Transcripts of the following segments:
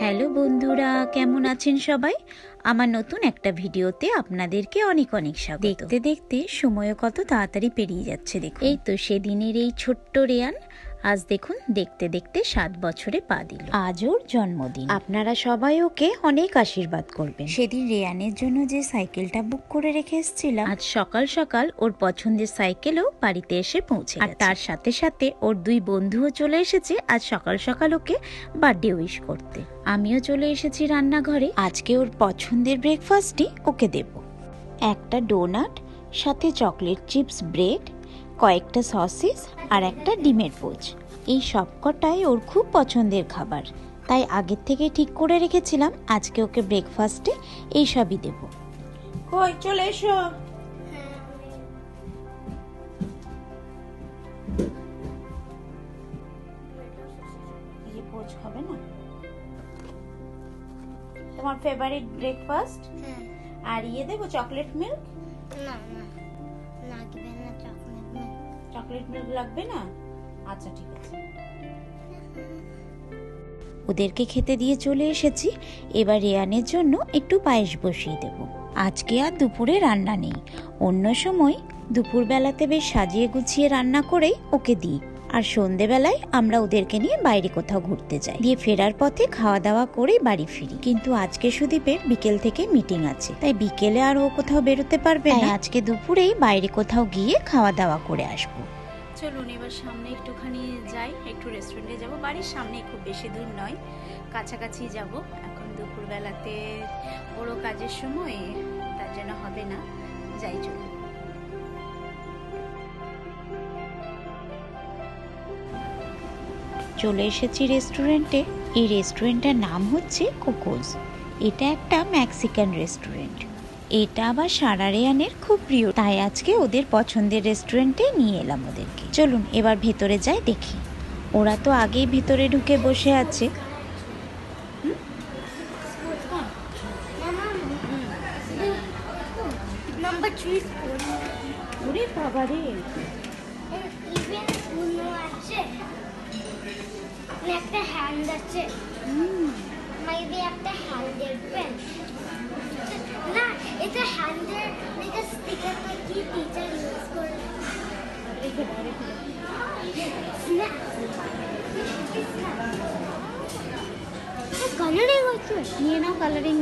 Hello বন্ধুরা, কেমন আছেন সবাই? আমার নতুন একটা ভিডিওতে আপনাদেরকে অনেক অনেক স্বাগত। দেখতে দেখতে সময় কত তাড়াতাড়ি পেরিয়ে যাচ্ছে, দেখুন। এই তো সেদিনের এই ছোট্ট রেয়ান আজ দেখুন দেখতে দেখতে সাত বছরে পা দিল। আজ ওর জন্মদিন। আপনারা সবাই ওকে অনেক আশীর্বাদ করবেন। সেদিন রেয়ানের জন্য যে সাইকেলটা বুক করে রেখে এসেছিলাম। আজ সকাল সকাল ওর পছন্দের সাইকেলও বাড়িতে এসে পৌঁছে আর তার সাথে সাথে ওর দুই বন্ধুও চলে এসেছে আজ সকাল সকাল ওকে বার্থডে উইশ করতে। আমিও চলে এসেছি রান্নাঘরে। আজকে ওর পছন্দের ব্রেকফাস্টই ওকে দেব। একটা ডোনাট সাথে চকলেট চিপস ব্রেড কয়েকটা সসেস আর একটা ডিমের পোচ এই সবকটাই ওর খুব পছন্দের খাবার। তাই আগের থেকে ঠিক করে রেখেছিলাম আজকে ওকে ব্রেকফাস্টে এই সবই দেব। কই চলে এসো। এই পোচ খাবে না? তোমার ফেভারিট ব্রেকফাস্ট হ্যাঁ। আর ইয়ে দেবো চকলেট মিল্ক লাগবে না? আচ্ছা ঠিক আছে। ওদেরকে খেতে দিয়ে চলে এসেছি। এবার রেয়ানের জন্য একটু পায়েস বসিয়ে দেব। আজকে আর দুপুরে রান্না নেই। অন্য সময় দুপুরবেলাতে বেশ সাজিয়ে গুছিয়ে রান্না করেই ওকে দিই। আর সন্ধেবেলায় আমরা ওদেরকে নিয়ে বাইরে কোথাও ঘুরতে যাই। দিয়ে ফেরার পথে খাওয়া দাওয়া করে বাড়ি ফিরি। কিন্তু আজকে সুদীপের বিকেল থেকে মিটিং আছে। তাই বিকেলে আর ও কোথাও বেরোতে পারবে না। আজকে দুপুরেই বাইরে কোথাও গিয়ে খাওয়া দাওয়া করে আসব। চলুন এবার সামনে একটুখানি যাই, একটু রেস্টুরেন্টে যাব। বাড়ির সামনে খুব বেশি দূর নয়, কাছাকাছি যাব। এখন দুপুরবেলাতে বড় কাজের সময়, তার জন্য হবে না, যাই চলুন চলে এসেছি রেস্টুরেন্টে এই রেস্টুরেন্টের নাম হচ্ছে কোকোজ এটা একটা মেক্সিকান রেস্টুরেন্ট এটা আবার সারারেয়ানের খুব প্রিয়। তাই আজকে ওদের পছন্দের রেস্টুরেন্টে নিয়ে এলাম ওদেরকে। চলুন, এবার ভেতরে যাই, দেখি। ওরা তো আগেই ভেতরে ঢুকে বসে আছে। একটা হ্যান্ড আছে একটা হ্যান্ডের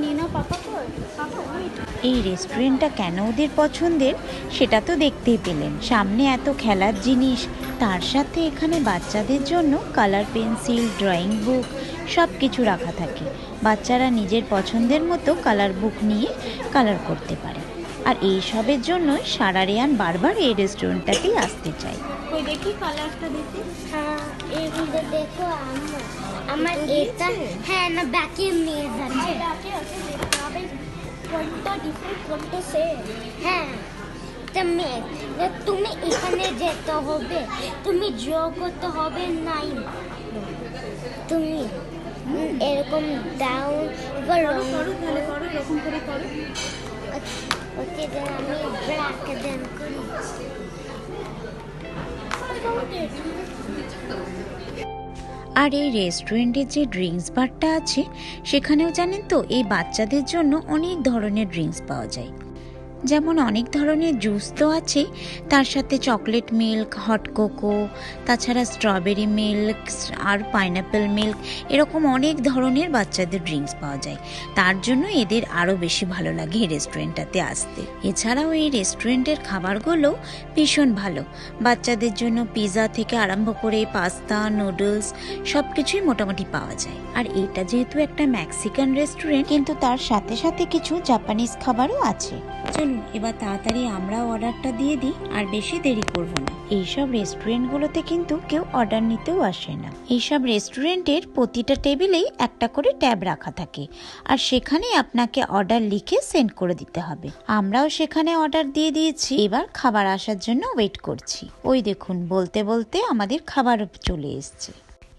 নিয়ে নাও পাপা কই পাপা ওয়েট এই রেস্টুরেন্টটা কেন ওদের পছন্দের সেটা তো দেখতেই পেলেন। সামনে এত খেলার জিনিস। তার সাথে এখানে বাচ্চাদের জন্য কালার পেন্সিল ড্রয়িং বুক সব কিছু রাখা থাকে। বাচ্চারা নিজের পছন্দের মতো কালার বুক নিয়ে কালার করতে পারে। আর এই সবের জন্যই সারা রেয়ান বারবার এই রেস্টুরেন্টটাতেই আসতে চাই দেখি কালারটা দেখি। হ্যাঁ দেখো আমার আমার এটা হ্যাঁ না ব্যাকে মেজ আছে ব্যাকে আছে দেখতে হবে। কোনটা ডিফারেন্ট কোনটা সেম হ্যাঁ। এটা মেজ তুমি এখানে যেতে হবে তুমি ড্র করতে হবে নাইন তুমি এরকম ডাউন এবার করো তাহলে এরকম করে করো। ওকে দেন আমি ব্ল্যাক দেন করি। আর এই রেস্টুরেন্টের যে ড্রিঙ্কস বারটা আছে সেখানেও জানেন তো এই বাচ্চাদের জন্য অনেক ধরনের ড্রিঙ্কস পাওয়া যায়। যেমন অনেক ধরনের জুস তো আছে। তার সাথে চকলেট মিল্ক, হট কোকো, তাছাড়া স্ট্রবেরি মিল্ক, আর পাইনাপেল মিল্ক, এরকম অনেক ধরনের বাচ্চাদের ড্রিঙ্কস পাওয়া যায়। তার জন্য এদের আরও বেশি ভালো লাগে এই রেস্টুরেন্টটাতে আসতে। এছাড়াও এই রেস্টুরেন্টের খাবারগুলো ভীষণ ভালো। বাচ্চাদের জন্য পিৎজা থেকে আরম্ভ করে পাস্তা, নুডলস সব কিছুই মোটামুটি পাওয়া যায়। আর এটা যেহেতু একটা মেক্সিকান রেস্টুরেন্ট, কিন্তু তার সাথে সাথে কিছু জাপানিজ খাবারও আছে। চলুন, এবার তাড়াতাড়ি আমরা অর্ডারটা দিয়ে দিই, আর বেশি দেরি করব না। এইসব রেস্টুরেন্টগুলোতে কিন্তু কেউ অর্ডার নিতেও আসে না। এইসব রেস্টুরেন্টের প্রতিটা টেবিলেই একটা করে ট্যাব রাখা থাকে, আর সেখানে আপনাকে অর্ডার লিখে সেন্ড করে দিতে হবে। আমরাও সেখানে অর্ডার দিয়ে দিয়েছি, এবার খাবার আসার জন্য ওয়েট করছি। ওই দেখুন, বলতে বলতে আমাদের খাবার চলে এসছে।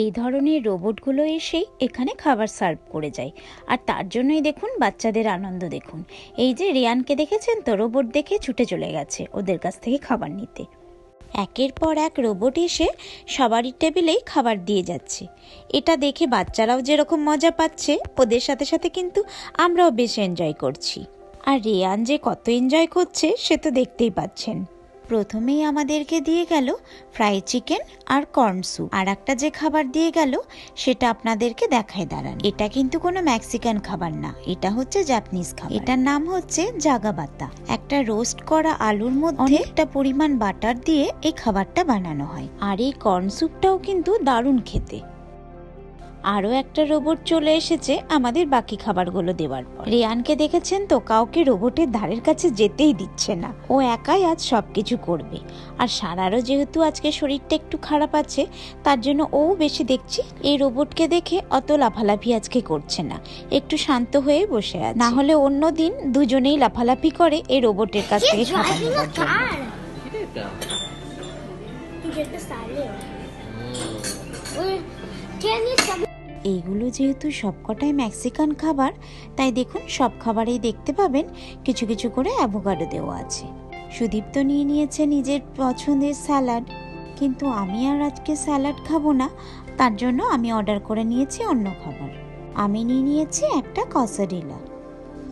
এই ধরনের রোবটগুলো এসেই এখানে খাবার সার্ভ করে যায়। আর তার জন্যই দেখুন, বাচ্চাদের আনন্দ দেখুন। এই যে রিয়ানকে দেখেছেন তো, রোবট দেখে ছুটে চলে গেছে ওদের কাছ থেকে খাবার নিতে। একের পর এক রোবট এসে সবারই টেবিলেই খাবার দিয়ে যাচ্ছে। এটা দেখে বাচ্চারাও যেরকম মজা পাচ্ছে, ওদের সাথে সাথে কিন্তু আমরাও বেশ এনজয় করছি। আর রেয়ান যে কত এনজয় করছে, সে তো দেখতেই পাচ্ছেন। প্রথমেই আমাদেরকে দিয়ে গেল ফ্রাই চিকেন আর কর্ন স্যুপ আর একটা যে খাবার দিয়ে গেল, সেটা আপনাদেরকে দেখায় দাঁড়ান। এটা কিন্তু কোনো মেক্সিকান খাবার না, এটা হচ্ছে জাপানিজ খাবার। এটার নাম হচ্ছে জাগাবাতা একটা রোস্ট করা আলুর মধ্যে অনেকটা পরিমাণ বাটার দিয়ে এই খাবারটা বানানো হয়। আর এই কর্ন স্যুপটাও কিন্তু দারুণ খেতে। আরও একটা রোবট চলে এসেছে আমাদের বাকি খাবারগুলো দেওয়ার পর। রিয়ানকে দেখেছেন তো কাউকে রোবটের ধারের কাছে যেতেই দিচ্ছে না। ও একাই আজ সব কিছু করবে। আর সারারও যেহেতু আজকে শরীরটা একটু খারাপ আছে তার জন্য ও বেশি দেখছি। এই রোবটকে দেখে অত লাফালাফি আজকে করছে না। একটু শান্ত হয়ে বসে আছে। না হলে অন্য দিন দুজনেই লাফালাফি করে এই রোবটের কাছ থেকে খাবার নেওয়ার জন্য। Can you come? এইগুলো যেহেতু সবকটাই মেক্সিকান খাবার, তাই দেখুন সব খাবারেই দেখতে পাবেন কিছু কিছু করে অ্যাভোকাডো দেওয়া আছে। সুদীপ তো নিয়ে নিয়েছে নিজের পছন্দের স্যালাড। কিন্তু আমি আর আজকে স্যালাড খাব না, তার জন্য আমি অর্ডার করে নিয়েছি অন্য খাবার। আমি নিয়ে নিয়েছি একটা কসারিলা।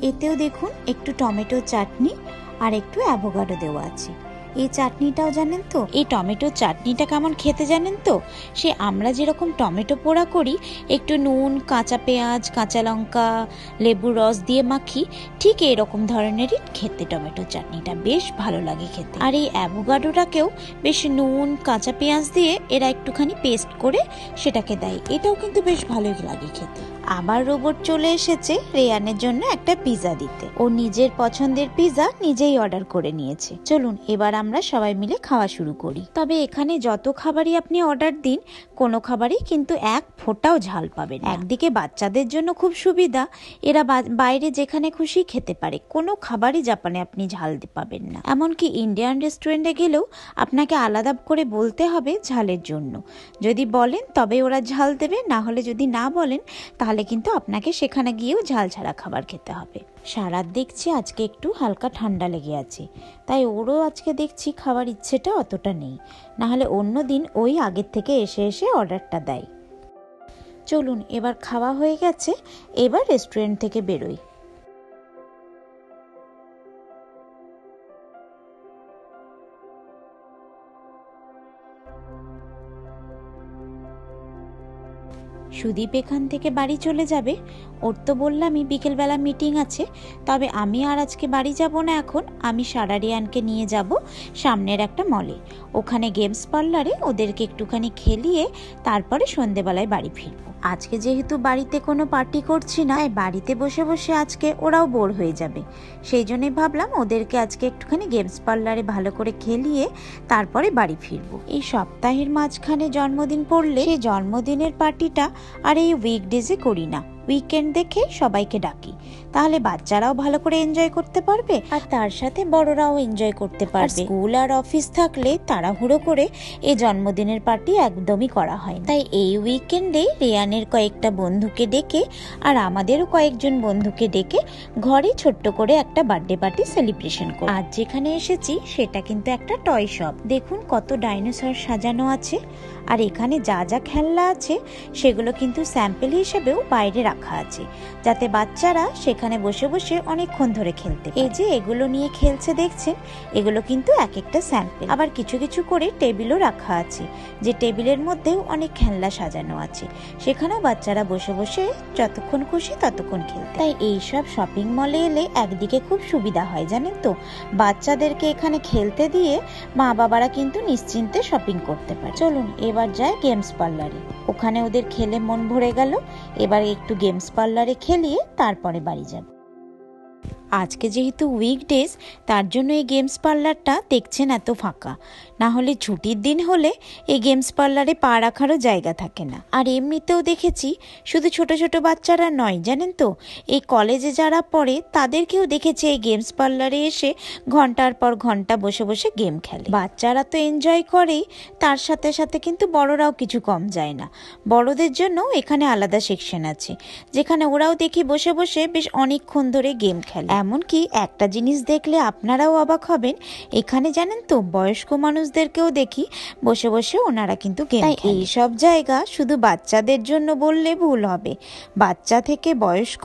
এতেও দেখুন একটু টমেটো চাটনি আর একটু অ্যাভোকাডো দেওয়া আছে। এই চাটনিটাও জানেন তো? এই টমেটো চাটনিটা কেমন খেতে জানেন তো? সে আমরা যেরকম টমেটো পোড়া করি, একটু নুন, কাঁচা পেঁয়াজ, কাঁচা লঙ্কা, লেবুর রস দিয়ে মাখি, ঠিক এরকম ধরনেরই খেতে টমেটো চাটনিটা বেশ ভালো লাগে খেতে। আর এই অ্যাভোকাডোটাকেও বেশ নুন, কাঁচা পেঁয়াজ দিয়ে এরা একটুখানি পেস্ট করে সেটাকে দেয়। এটাও কিন্তু বেশ ভালোই লাগে খেতে। আবার রোবট চলে এসেছে রেয়ানের জন্য একটা পিৎজা দিতে। ও নিজের পছন্দের পিৎজা নিজেই অর্ডার করে নিয়েছে। চলুন, এবার আমরা সবাই মিলে খাওয়া শুরু করি। তবে এখানে যত খাবারই আপনি অর্ডার দিন, কোনো খাবারই কিন্তু এক ফোঁটাও ঝাল পাবেন। একদিকে বাচ্চাদের জন্য খুব সুবিধা, এরা বাইরে যেখানে খুশি খেতে পারে। কোনো খাবারই জাপানে আপনি ঝাল পাবেন না। এমনকি ইন্ডিয়ান রেস্টুরেন্টে গেলেও আপনাকে আলাদা করে বলতে হবে ঝালের জন্য। যদি বলেন, তবে ওরা ঝাল দেবে, না হলে যদি না বলেন, তাহলে কিন্তু আপনাকে সেখানে গিয়েও ঝাল ছাড়া খাবার খেতে হবে। সারাত দেখছি আজকে একটু হালকা ঠান্ডা লেগে আছে। তাই ওরও আজকে দেখছি খাওয়ার ইচ্ছেটা অতটা নেই। নাহলে অন্য দিন ওই আগের থেকে এসে এসে অর্ডারটা দেয়। চলুন, এবার খাওয়া হয়ে গেছে। এবার রেস্টুরেন্ট থেকে বেরোই। সুদীপ এখান থেকে বাড়ি চলে যাবে। ওর তো বললামই বিকেলবেলা মিটিং আছে। তবে আমি আর আজকে বাড়ি যাব না এখন। আমি সারারিয়ানকে নিয়ে যাব সামনের একটা মলে। ওখানে গেমস পার্লারে ওদেরকে একটুখানি খেলিয়ে তারপরে সন্ধেবেলায় বাড়ি ফিরবো। আজকে যেহেতু বাড়িতে কোনো পার্টি করছি না বাড়িতে বসে বসে আজকে ওরাও বোর হয়ে যাবে। সেই জন্যই ভাবলাম ওদেরকে আজকে একটুখানি গেমস পার্লারে ভালো করে খেলিয়ে তারপরে বাড়ি ফিরবো। এই সপ্তাহের মাঝখানে জন্মদিন পড়লে সেই জন্মদিনের পার্টিটা আর এই উইকডেজে করি না। উইকেন্ড দেখে সবাইকে ডাকি। তাহলে বাচ্চারাও ভালো করে এনজয় করতে পারবে আর তার সাথে বড়রাও এনজয় করতে পারবে। স্কুল আর অফিস থাকলে তাড়াহুড়ো করে এই জন্মদিনের পার্টি একদমই করা হয় তাই এই উইকেন্ডে রেয়ানের কয়েকটা বন্ধুকে ডেকে আর আমাদেরও কয়েকজন বন্ধুকে ডেকে ঘরে ছোট্ট করে একটা বার্থডে পার্টি সেলিব্রেশন করি। আজ যেখানে এসেছি সেটা কিন্তু একটা টয় শপ দেখুন কত ডাইনোসর সাজানো আছে। আর এখানে যা যা খেলনা আছে সেগুলো কিন্তু স্যাম্পেল হিসেবেও বাইরে রাখা আছে, যাতে বাচ্চারা সেখানে বসে বসে অনেকক্ষণ ধরে খেলতে এই যে এগুলো নিয়ে খেলছে দেখছেন, এগুলো কিন্তু এক একটা স্যাম্পল আবার কিছু কিছু করে টেবিলও রাখা আছে, যে টেবিলের মধ্যেও অনেক খেলনা সাজানো আছে। সেখানেও বাচ্চারা বসে বসে যতক্ষণ খুশি ততক্ষণ খেলতে তাই এইসব শপিং মলে এলে একদিকে খুব সুবিধা হয়, জানেন তো? বাচ্চাদেরকে এখানে খেলতে দিয়ে মা বাবারা কিন্তু নিশ্চিন্তে শপিং করতে পারে। চলুন, এবার যায় গেমস পার্লারে ওখানে ওদের খেলে মন ভরে গেল, এবার একটু গেমস পার্লারে খেলিয়ে তারপরে বাড়ি যাব। আজকে যেহেতু উইকডেজ তার জন্য এই গেমস পার্লারটা দেখছেন এত ফাঁকা। না হলে ছুটির দিন হলে এই গেমস পার্লারে পা রাখারও জায়গা থাকে না। আর এমনিতেও দেখেছি, শুধু ছোট ছোট বাচ্চারা নয়, জানেন তো? এই কলেজে যারা পড়ে, তাদেরকেও দেখেছি এই গেমস পার্লারে এসে ঘণ্টার পর ঘণ্টা বসে বসে গেম খেলে। বাচ্চারা তো এনজয় করেই, তার সাথে সাথে কিন্তু বড়রাও কিছু কম যায় না। বড়দের জন্য এখানে আলাদা সেকশন আছে, যেখানে ওরাও দেখি বসে বসে বেশ অনেকক্ষণ ধরে গেম খেলে। এমনকি একটা জিনিস দেখলে আপনারাও অবাক হবেন। এখানে জানেন তো বয়স্ক মানুষদেরকেও দেখি বসে বসে ওনারা কিন্তু গেম এই সব জায়গা শুধু বাচ্চাদের জন্য বললে ভুল হবে। বাচ্চা থেকে বয়স্ক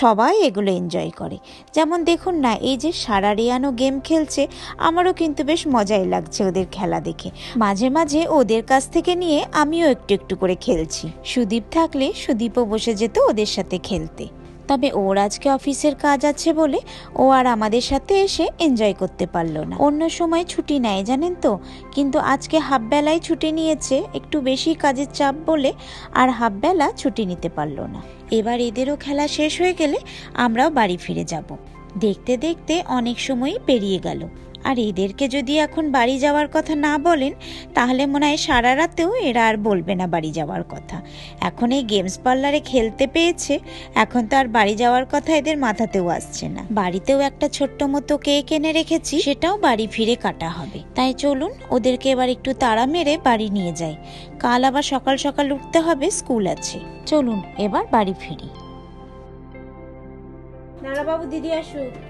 সবাই এগুলো এনজয় করে। যেমন দেখুন না এই যে সারা রিয়ানো গেম খেলছে আমারও কিন্তু বেশ মজাই লাগছে ওদের খেলা দেখে। মাঝে মাঝে ওদের কাছ থেকে নিয়ে আমিও একটু একটু করে খেলছি। সুদীপ থাকলে সুদীপও বসে যেত ওদের সাথে খেলতে। তবে ওর আজকে অফিসের কাজ আছে বলে ও আর আমাদের সাথে এসে এনজয় করতে পারল না। অন্য সময় ছুটি নেয়, জানেন তো? কিন্তু আজকে হাফ বেলায় ছুটি নিয়েছে, একটু বেশি কাজের চাপ বলে আর হাফ বেলা ছুটি নিতে পারল না। এবার এদেরও খেলা শেষ হয়ে গেলে আমরাও বাড়ি ফিরে যাব। দেখতে দেখতে অনেক সময়ই পেরিয়ে গেল। আর এদেরকে যদি এখন বাড়ি যাওয়ার কথা না বলেন, তাহলে মনে হয় সারা রাতেও এরা আর বলবে না বাড়ি যাওয়ার কথা। এখন এই গেমস পার্লারে খেলতে পেয়েছে, এখন তো আর বাড়ি যাওয়ার কথা এদের মাথাতেও আসছে না। বাড়িতেও একটা ছোট্ট মতো কেক এনে রেখেছি, সেটাও বাড়ি ফিরে কাটা হবে। তাই চলুন, ওদেরকে এবার একটু তাড়া মেরে বাড়ি নিয়ে যাই। কাল আবার সকাল সকাল উঠতে হবে, স্কুল আছে। চলুন, এবার বাড়ি ফিরি। দাঁড়া বাবু দিদি আসুক।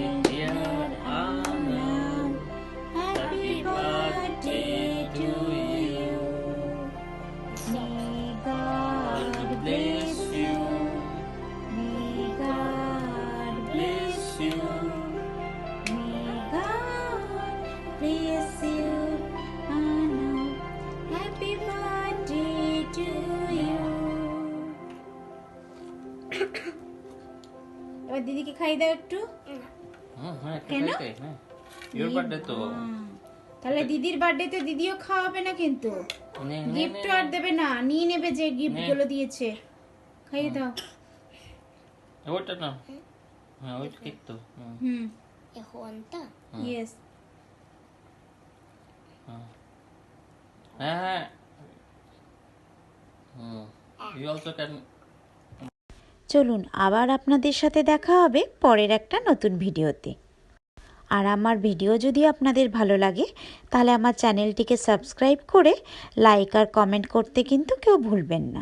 এবার দিদিকে খাই দাও একটু। হ্যাঁ হ্যাঁ কেন? হ্যাঁ। তাহলে দিদির বার্থডেতে দিদিও খাওয়াবে না কিন্তু। গিফট আর দেবে না নিয়ে নেবে যে গিফটগুলো দিয়েছে। খাইয়ে দাও। ওটা না হ্যাঁ ওই কেক তো হুম, ইয়েস হ্যাঁ হ্যাঁ। হুম। ইউ অলসো ক্যান চলুন আবার আপনাদের সাথে দেখা হবে পরের একটা নতুন ভিডিওতে। আর আমার ভিডিও যদি আপনাদের ভালো লাগে, তাহলে আমার চ্যানেলটিকে সাবস্ক্রাইব করে লাইক আর কমেন্ট করতে কিন্তু কেউ ভুলবেন না।